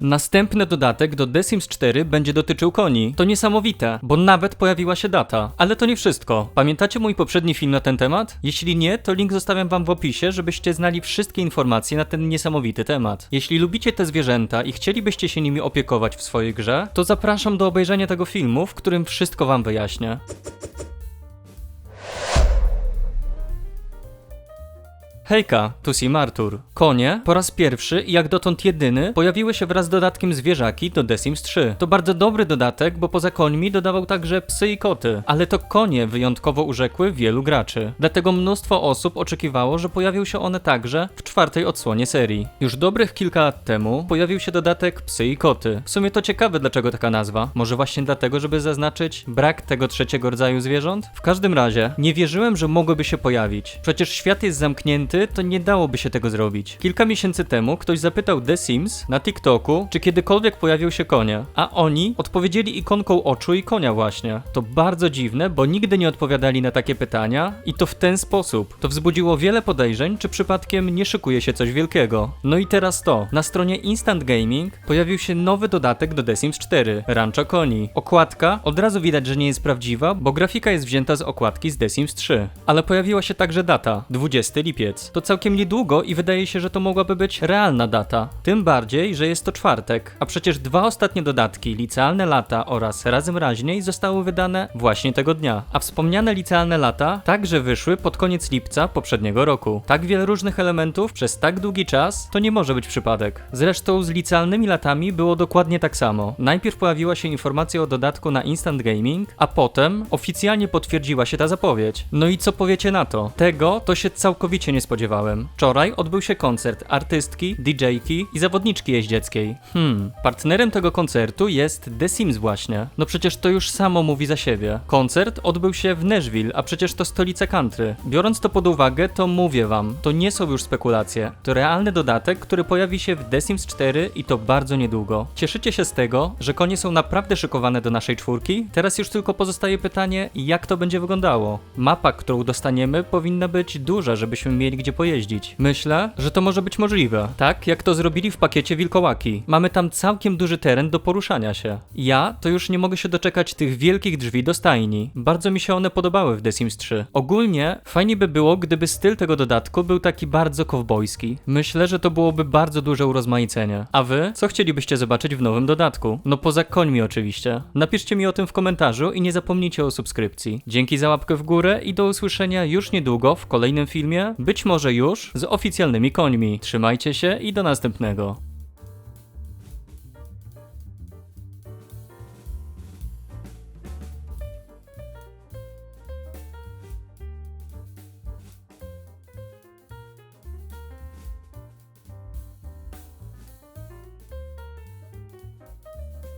Następny dodatek do The Sims 4 będzie dotyczył koni. To niesamowite, bo nawet pojawiła się data. Ale to nie wszystko. Pamiętacie mój poprzedni film na ten temat? Jeśli nie, to link zostawiam wam w opisie, żebyście znali wszystkie informacje na ten niesamowity temat. Jeśli lubicie te zwierzęta i chcielibyście się nimi opiekować w swojej grze, to zapraszam do obejrzenia tego filmu, w którym wszystko wam wyjaśnię. Hejka, tu Sim. Konie po raz pierwszy i jak dotąd jedyny pojawiły się wraz z dodatkiem zwierzaki do The Sims 3. To bardzo dobry dodatek, bo poza końmi dodawał także psy i koty, ale to konie wyjątkowo urzekły wielu graczy. Dlatego mnóstwo osób oczekiwało, że pojawią się one także w czwartej odsłonie serii. Już dobrych kilka lat temu pojawił się dodatek psy i koty. W sumie to ciekawe dlaczego taka nazwa. Może właśnie dlatego, żeby zaznaczyć brak tego trzeciego rodzaju zwierząt? W każdym razie nie wierzyłem, że mogłyby się pojawić. Przecież świat jest zamknięty, to nie dałoby się tego zrobić. Kilka miesięcy temu ktoś zapytał The Sims na TikToku, czy kiedykolwiek pojawią się konie, a oni odpowiedzieli ikonką oczu i konia właśnie. To bardzo dziwne, bo nigdy nie odpowiadali na takie pytania i to w ten sposób. To wzbudziło wiele podejrzeń, czy przypadkiem nie szykuje się coś wielkiego. No i teraz to. Na stronie Instant Gaming pojawił się nowy dodatek do The Sims 4, Rancho Koni. Okładka od razu widać, że nie jest prawdziwa, bo grafika jest wzięta z okładki z The Sims 3. Ale pojawiła się także data, 20 lipiec. To całkiem niedługo i wydaje się, że to mogłaby być realna data. Tym bardziej, że jest to czwartek. A przecież dwa ostatnie dodatki, licealne lata oraz razem raźniej, zostały wydane właśnie tego dnia. A wspomniane licealne lata także wyszły pod koniec lipca poprzedniego roku. Tak wiele różnych elementów przez tak długi czas to nie może być przypadek. Zresztą z licealnymi latami było dokładnie tak samo. Najpierw pojawiła się informacja o dodatku na Instant Gaming, a potem oficjalnie potwierdziła się ta zapowiedź. No i co powiecie na to? Tego to się całkowicie nie spodziewałem. Wczoraj odbył się koncert artystki, DJ-ki i zawodniczki jeździeckiej. Hmm, partnerem tego koncertu jest The Sims właśnie. No przecież to już samo mówi za siebie. Koncert odbył się w Nashville, a przecież to stolica country. Biorąc to pod uwagę, to mówię wam, to nie są już spekulacje. To realny dodatek, który pojawi się w The Sims 4 i to bardzo niedługo. Cieszycie się z tego, że konie są naprawdę szykowane do naszej czwórki? Teraz już tylko pozostaje pytanie, jak to będzie wyglądało. Mapa, którą dostaniemy, powinna być duża, żebyśmy mieli gdzie pojeździć. Myślę, że to może być możliwe. Tak jak to zrobili w pakiecie Wilkołaki. Mamy tam całkiem duży teren do poruszania się. Ja to już nie mogę się doczekać tych wielkich drzwi do stajni. Bardzo mi się one podobały w The Sims 3. Ogólnie fajnie by było, gdyby styl tego dodatku był taki bardzo kowbojski. Myślę, że to byłoby bardzo duże urozmaicenie. A wy? Co chcielibyście zobaczyć w nowym dodatku? No poza końmi oczywiście. Napiszcie mi o tym w komentarzu i nie zapomnijcie o subskrypcji. Dzięki za łapkę w górę i do usłyszenia już niedługo w kolejnym filmie, być może już z oficjalnymi końmi. Trzymajcie się i do następnego.